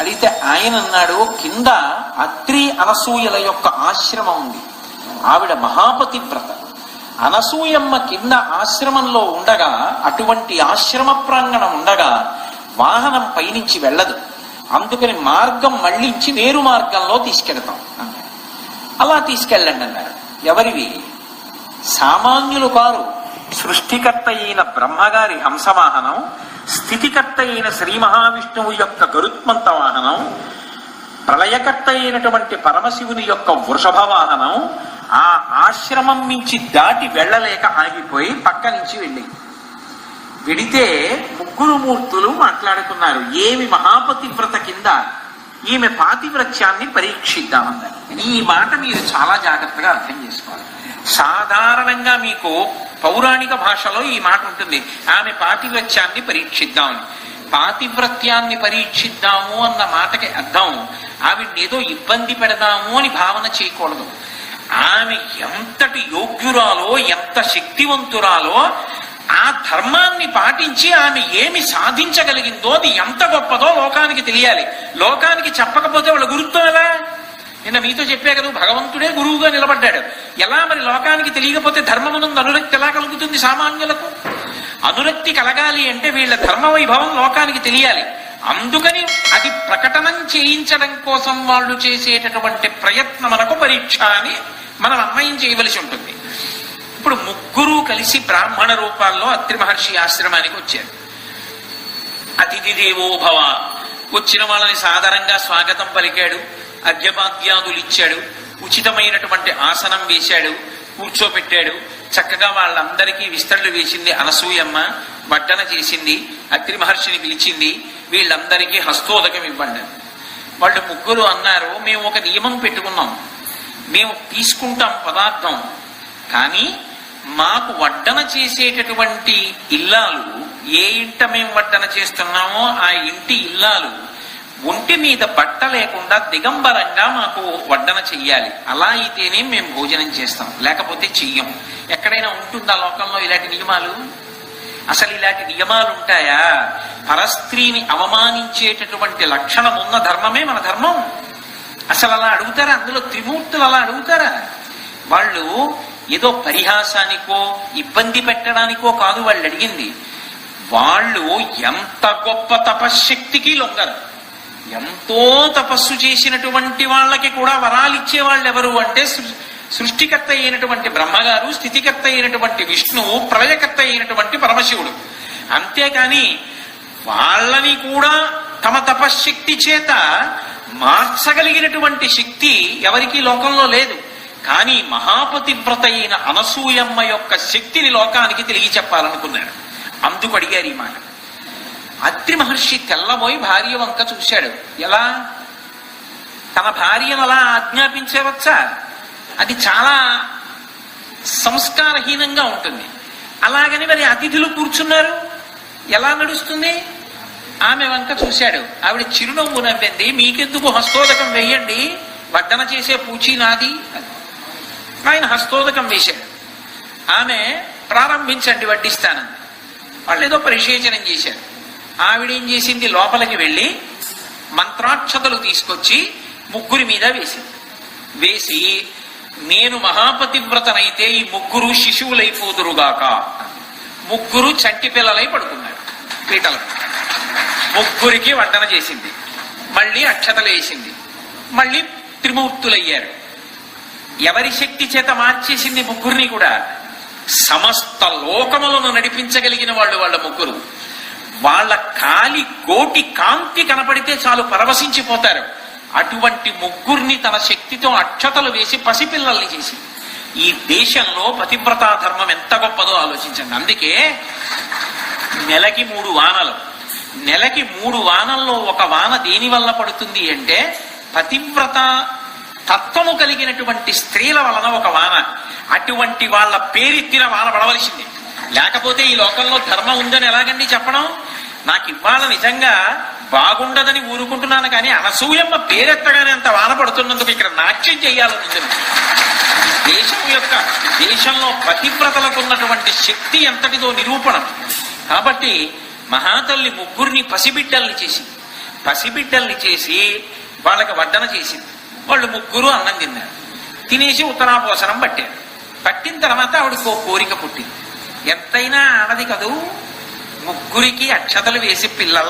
అడిగితే ఆయన అన్నాడు కింద అత్రి అనసూయల యొక్క ఆశ్రమం ఉంది. ఆవిడ మహాపతివ్రత అనసూయమ్మ కింద ఆశ్రమంలో ఉండగా అటువంటి ఆశ్రమ ప్రాంగణం ఉండగా వాహనం పైనుంచి వెళ్ళదు. అందుకని మార్గం మళ్ళించి వేరు మార్గంలో తీసుకెడతాం అలా తీసుకెళ్ళండి అన్నారు. ఎవరివి? సామాన్యులు కారు. సృష్టికర్త అయిన బ్రహ్మగారి హంసవాహనం స్థితికర్త అయిన శ్రీ మహావిష్ణువు యొక్క గరుత్మంత వాహనం ప్రళయకర్త అయినటువంటి పరమశివుని యొక్క వృషభ వాహనం ఆ ఆశ్రమం నుంచి దాటి వెళ్ళలేక ఆగిపోయి పక్క నుంచి వెళ్ళింది వెడితే ముగ్గురు మూర్తులు మాట్లాడుకున్నారు ఏమి మహాపతివ్రత కింద ఈమె పాతివ్రత్యాన్ని పరీక్షిద్దామన్నారు ఈ మాట మీరు చాలా జాగ్రత్తగా అర్థం చేసుకోవాలి. సాధారణంగా మీకు పౌరాణిక భాషలో ఈ మాట ఉంటుంది. ఆమె పాతివ్రత్యాన్ని పరీక్షిద్దాం. పాతివ్రత్యాన్ని పరీక్షిద్దాము అన్న మాటకి అర్థం ఆవిడ్ని ఏదో ఇబ్బంది పెడదాము అని భావన చేయకూడదు. ఆమె ఎంతటి యోగ్యురాలో ఎంత శక్తివంతురాలో ఆ ధర్మాన్ని పాటించి ఆమె ఏమి సాధించగలిగిందో అది ఎంత గొప్పదో లోకానికి తెలియాలి. లోకానికి చెప్పకపోతే వాళ్ళ గురుత్వం ఎలా? నిన్న మీతో చెప్పే కదా భగవంతుడే గురువుగా నిలబడ్డాడు. ఎలా మరి లోకానికి తెలియకపోతే ధర్మమునందు అనురక్తి ఎలా కలుగుతుంది సామాన్యులకు? అనురక్తి కలగాలి అంటే వీళ్ళ ధర్మ వైభవం లోకానికి తెలియాలి. అందుకని అది ప్రకటనం చేయించడం కోసం వాళ్ళు చేసేటటువంటి ప్రయత్నమునకు పరీక్ష అని మనం అన్వయం చేయవలసి ఉంటుంది. ఇప్పుడు ముగ్గురు కలిసి బ్రాహ్మణ రూపాల్లో అత్రి మహర్షి ఆశ్రమానికి వచ్చారు. అతిథి దేవోభవ వచ్చిన వాళ్ళని సాధారణంగా స్వాగతం పలికాడు. అద్యపాద్యాదులు ఇచ్చాడు ఉచితమైనటువంటి ఆసనం వేశాడు కూర్చోపెట్టాడు. చక్కగా వాళ్ళందరికీ విస్తరణ వేసింది అనసూయమ్మ వడ్డన చేసింది అత్రి మహర్షిని పిలిచింది వీళ్ళందరికీ హస్తోదకం ఇవ్వండి. వాళ్ళు ముగ్గురు అన్నారు మేము ఒక నియమం పెట్టుకున్నాం. మేము తీసుకుంటాం పదార్థం. కానీ మాకు వడ్డన చేసేటటువంటి ఇల్లాలు ఏ ఇంట మేము వడ్డన చేస్తున్నామో ఆ ఇంటి ఇల్లాలు ఒంటి మీద బట్ట లేకుండా దిగంబరంగా మాకు వడ్డన చెయ్యాలి. అలా అయితేనే మేము భోజనం చేస్తాం. లేకపోతే చెయ్యం. ఎక్కడైనా ఉంటుందా లోకంలో ఇలాంటి నియమాలు? అసలు ఇలాంటి నియమాలు ఉంటాయా? పరస్త్రీని అవమానించేటటువంటి లక్షణం ఉన్న ధర్మమే మన ధర్మం. అసలు అలా అడుగుతారా? అందులో త్రిమూర్తులు అలా అడుగుతారా? వాళ్ళు ఏదో పరిహాసానికో ఇబ్బంది పెట్టడానికో కాదు వాళ్ళు అడిగింది. వాళ్ళు ఎంత గొప్ప తపశ్శక్తికి లొంగరు. ఎంతో తపస్సు చేసినటువంటి వాళ్ళకి కూడా వరాలు ఇచ్చేవాళ్ళు ఎవరు అంటే సృష్టికర్త అయినటువంటి బ్రహ్మగారు స్థితికర్త అయినటువంటి విష్ణువు ప్రళయకర్త అయినటువంటి పరమశివుడు. అంతేకాని వాళ్ళని కూడా తమ తపశ్శక్తి చేత మార్చగలిగినటువంటి శక్తి ఎవరికీ లోకంలో లేదు. కానీ మహాపతివ్రత అయిన అనసూయమ్మ యొక్క శక్తిని లోకానికి తెలియ చెప్పాలనుకున్నాడు అందుకు అడిగారు ఈ మాట. అత్రి మహర్షి తెల్లబోయి భార్య వంక చూశాడు. ఎలా? తన భార్యను అలా ఆజ్ఞాపించవచ్చా? అది చాలా సంస్కారహీనంగా ఉంటుంది. అలాగని మరి అతిథులు కూర్చున్నారు. ఎలా నడుస్తుంది? ఆమె వంక చూశాడు. ఆవిడ చిరునవ్వు నవ్వింది. మీకెందుకు హస్తోదకం వేయండి? వడ్డన చేసే పూచి నాది. ఆయన హస్తోదకం వేశాడు. ఆమె ప్రారంభించండి వడ్డిస్తానంది వాళ్ళు ఏదో పరిశేచనం చేశారు. ఆవిడేం చేసింది? లోపలికి వెళ్ళి మంత్రాక్షతలు తీసుకొచ్చి ముగ్గురి మీద వేసింది. వేసి నేను మహాపతివ్రతనైతే ఈ ముగ్గురు శిశువులైపోదురుగాక. ముగ్గురు చంటి పిల్లలై పడుకున్నారు పీటలు ముగ్గురికి వడ్డన చేసింది. మళ్ళీ అక్షతలు వేసింది. మళ్ళీ త్రిమూర్తులయ్యారు. ఎవరి శక్తి చేత మార్చేసింది ముగ్గురిని కూడా? సమస్త లోకములను నడిపించగలిగిన వాళ్ళు వాళ్ళ ముగ్గురు. వాళ్ళ కాలి కోటి కాంతి కనపడితే చాలు పరవశించిపోతారు. అటువంటి ముగ్గురిని తన శక్తితో అక్షతలు వేసి పసిపిల్లల్ని చేసి ఈ దేశంలో పతివ్రతా ధర్మం ఎంత గొప్పదో ఆలోచించండి. అందుకే నెలకి మూడు వానలు. నెలకి మూడు వానల్లో ఒక వాన దేని వల్ల పడుతుంది అంటే పతివ్రత తత్వము కలిగినటువంటి స్త్రీల వలన ఒక వాన. అటువంటి వాళ్ళ పేరెత్తిన వాన పడవలసింది. లేకపోతే ఈ లోకంలో ధర్మం ఉందని ఎలాగండి చెప్పడం? నాకు ఇవాళ నిజంగా బాగుండదని ఊరుకుంటున్నాను కానీ అనసూయమ్మ పేరెత్తగానే అంత వాన పడుతున్నందుకు ఇక్కడ నాట్యం చేయాలని దేశం యొక్క దేశంలో పతివ్రతలకు ఉన్నటువంటి శక్తి ఎంతటిదో నిరూపణం. కాబట్టి మహాతల్లి ముగ్గురిని పసిబిడ్డల్ని చేసింది. పసిబిడ్డల్ని చేసి వాళ్ళకి వడ్డన చేసింది. వాళ్ళు ముగ్గురు అన్నం తిన్నారు. తినేసి ఉత్తరాపోసనం పట్టారు. పట్టిన తర్వాత ఆవిడకు కోరిక పుట్టింది. ఎంతైనా ఆడది కదూ? ముగ్గురికి అక్షతలు వేసి పిల్లలు